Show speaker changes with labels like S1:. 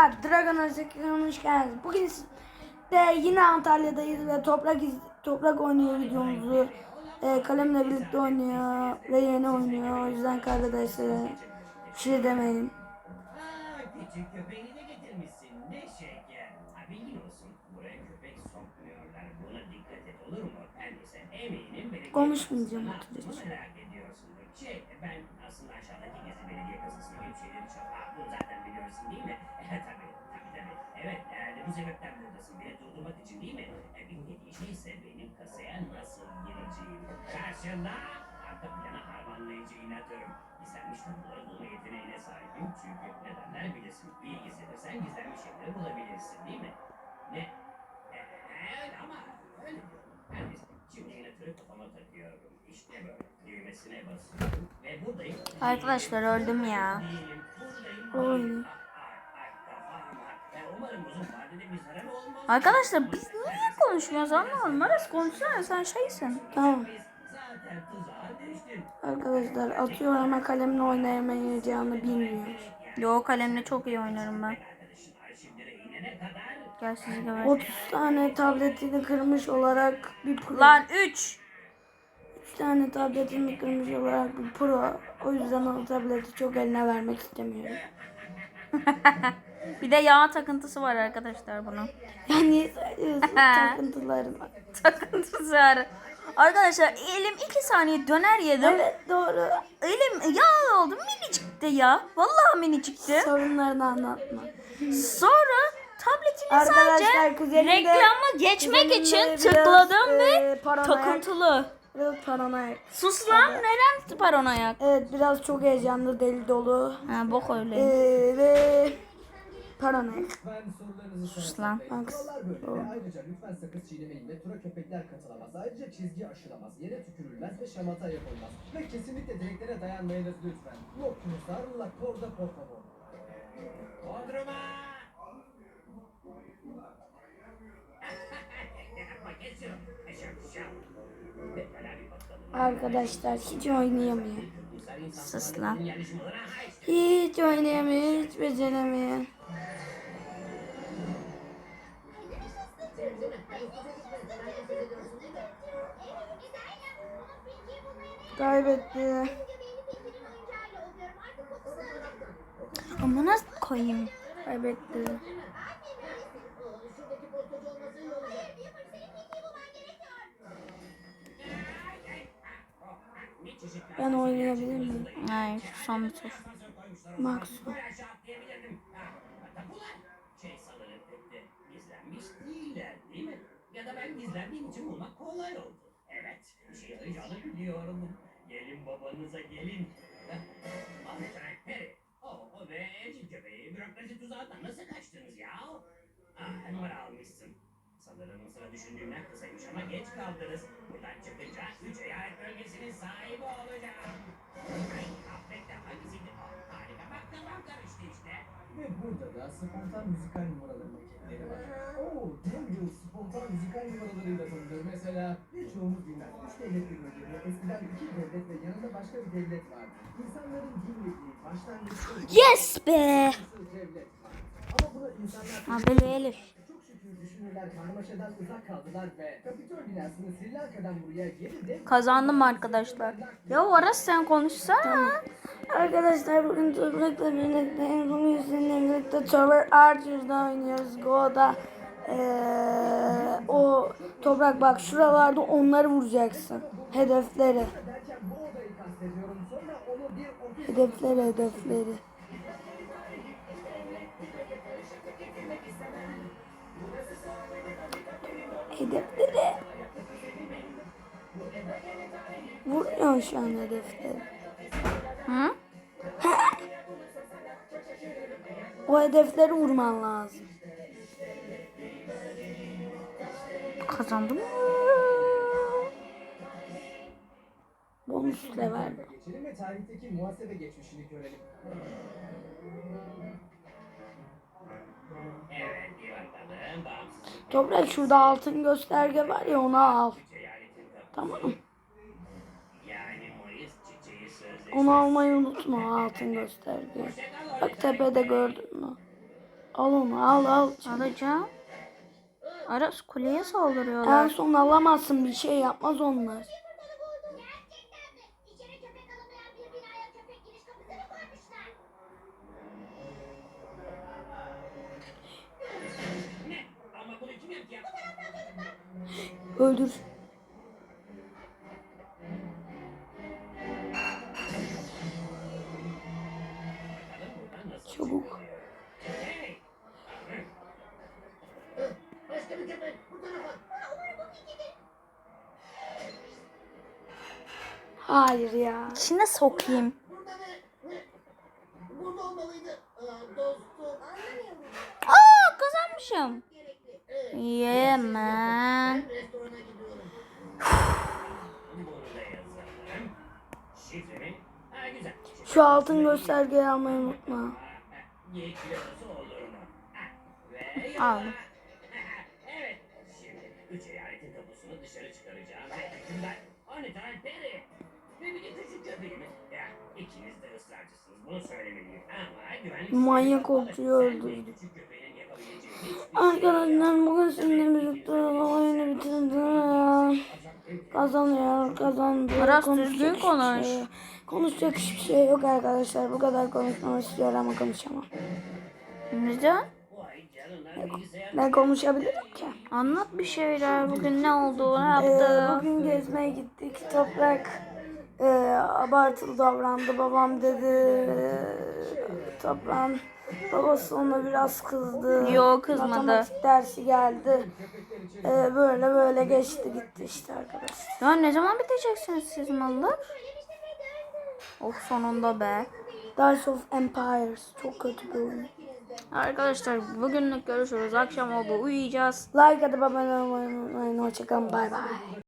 S1: Arkadaşlar Dragon Aşkı'na hoş geldiniz. Bugün de yine Antalya'dayız ve toprak toprak oynuyor videomuzu. E, kalemle birlikte oynuyor ve yeni oynuyor. O yüzden bir şey demeyin.
S2: Küçük köpeğini kasasına gibi şeyleri çok... Ha, bunu zaten biliyorsun değil mi? Tabii tabii tabii. Evet herhalde bu sebepten buradasın. Beni durdurmak için değil mi? E, bilmediği şey ise benim kasaya nasıl gireceğim. Karşında arka plana harmanlayıcı inatörüm. Gizlenmiş tabloları bulma yeteneğine sahibim. Çünkü nedenler bilirsin. Bir gizlenirsen gizlenmiş şeyleri bulabilirsin değil mi? Ne? E, öyle ama öyle diyorum.
S1: Arkadaşlar öldüm ya.
S2: Olmaz.
S1: Arkadaşlar biz niye konuşmuyoruz anlamadım. Aras konuşsana sen şeysin. Tamam. Arkadaşlar atıyor ama kalemle oynayamayacağını bilmiyor.
S3: Yo kalemle çok iyi oynarım ben. Gel sizi geber.
S1: 30 tane tabletini kırmış olarak bir pro.
S3: Lan 3.
S1: 3 tane tabletini kırmış olarak bir pro. O yüzden o tableti çok eline vermek istemiyorum.
S3: Bir de yağ takıntısı var arkadaşlar bunun.
S1: Ya niye söylüyorsun takıntılarını?
S3: Takıntısı var. Arkadaşlar elim 2 saniye döner yedim.
S1: Evet doğru.
S3: Elim yağ oldu minicikti ya. Vallahi minicikti.
S1: Sorunlarını anlatma.
S3: Sonra
S1: Arkadaşlar
S3: sadece
S1: kuzenim de-
S3: reklama geçmek için tıkladım
S1: e,
S3: ve
S1: paranoyak.
S3: takıntılı.
S1: Biraz paranoyak.
S3: Sus lan neden paranoyak?
S1: Evet biraz çok heyecanlı deli dolu.
S3: Ha bok
S1: Ee,
S3: öyle.
S1: ve paranoyak.
S3: Sus lan.
S4: Böyle. Ayrıca lütfen sakız çiğnemeyin ve tura köpekler katılamaz. Ayrıca çizgi aşılamaz, yere tükürülmez ve şamata yapılmaz. Ve kesinlikle direklere dayanmayınız lütfen. Yok cruzar la corda por favor.
S2: Bodrum'a!
S1: Arkadaşlar hiç oynayamıyor.
S3: Sus lan.
S1: Hiç oynayamıyor, hiç beceremiyor. Kaybetti.
S3: Amına koyayım.
S1: Kaybetti. Ben oynayabilir miyim?
S3: Hayır son bir tur.
S2: Mi? Ya da ben gizlendiğim için bulmak kolay oldu. Evet, bir şey arayacağını biliyorum. Gelin babanıza gelin. Anlaşılan Harry. O, o ve evcil köpeği bürokrasi tuzağından nasıl kaçtınız ya? Ah, numara almışsın. Sıra düşündüğümden kısaymış ama geç kaldınız. Buradan çıkınca üç eyalet bölgesinin sahibi olacağım. Ay, affet hangisiydi? Ah, harika bak kafam karıştı işte.
S4: Ve burada da spontan müzikal numaraları maketleri var. Oo, Daniel spontan müzikal numaralarıyla tanınır. Mesela birçoğumuz bilmez. Üç devlet bölgeleri eskiden iki devlet ve yanında başka bir devlet vardı. İnsanların bilmediği başlangıçta
S3: Yes be.
S4: bir devlet. Ama bunu insanlar
S3: Haberi Elif.
S4: Düşünürler karmaşadan uzak kaldılar ve Kapitol binasını Sri Lanka'dan buraya geri de
S3: Kazandım arkadaşlar. Ya Aras sen konuşsana.
S1: Arkadaşlar bugün Toprak'la birlikte bugün sizinle birlikte Tower Archers'da oynuyoruz Go'da. Ee, o toprak bak şuralarda onları vuracaksın. Hedefleri.
S4: derken bu
S1: Hedefleri. Vuruyor şu an hedefleri.
S3: Hı?
S1: O hedefleri vurman lazım.
S3: Kazandım.
S1: Bonus level.
S4: geçelim ve tarihteki muhasebe geçmişini görelim.
S1: Toprak şurada altın gösterge var ya onu al. Tamam.
S2: Sözleşmesi.
S1: Onu almayı unutma altın gösterge. Bak tepede gördün mü? Al onu al al.
S3: Alacağım. Aras kuleye saldırıyorlar.
S1: En son alamazsın bir şey yapmaz onlar.
S5: Bu ikidir.
S1: Hayır ya.
S3: İçine sokayım.
S5: Aa,
S3: kazanmışım.
S5: Gerekli. Evet.
S1: Şu altın göstergeyi almayı unutma.
S3: Al.
S1: Manyak
S2: oldu.
S1: okçuyu öldürdü.
S2: Küçük köpeğin yapabileceği hiçbir şey
S1: Arkadaşlar bugün sizinle birlikte oyunu bitirdim. Kazanıyor, kazandı. Konuşacak
S3: düzgün
S1: hiçbir
S3: konuş.
S1: şey yok. Konuşacak hiçbir şey yok arkadaşlar. Bu kadar konuşmak istiyorum ama konuşamam.
S3: Neden?
S1: Ben konuşabilirim ki.
S3: Anlat bir şeyler. Bugün ne oldu? Ne
S1: Ee,
S3: yaptı?
S1: bugün gezmeye gittik. Toprak e, abartılı davrandı. Babam dedi. Toprağın babası ona biraz kızdı.
S3: Yo, kızmadı.
S1: Matematik dersi geldi. Ee, böyle böyle geçti gitti işte arkadaşlar.
S3: Ya ne zaman biteceksiniz siz mallar? Oh sonunda be.
S1: Dice of Empires çok kötü bir oyun.
S3: Arkadaşlar bugünlük görüşürüz. Akşam oldu uyuyacağız.
S1: Like atıp abone olmayı unutmayın. Hoşçakalın. Bay bay.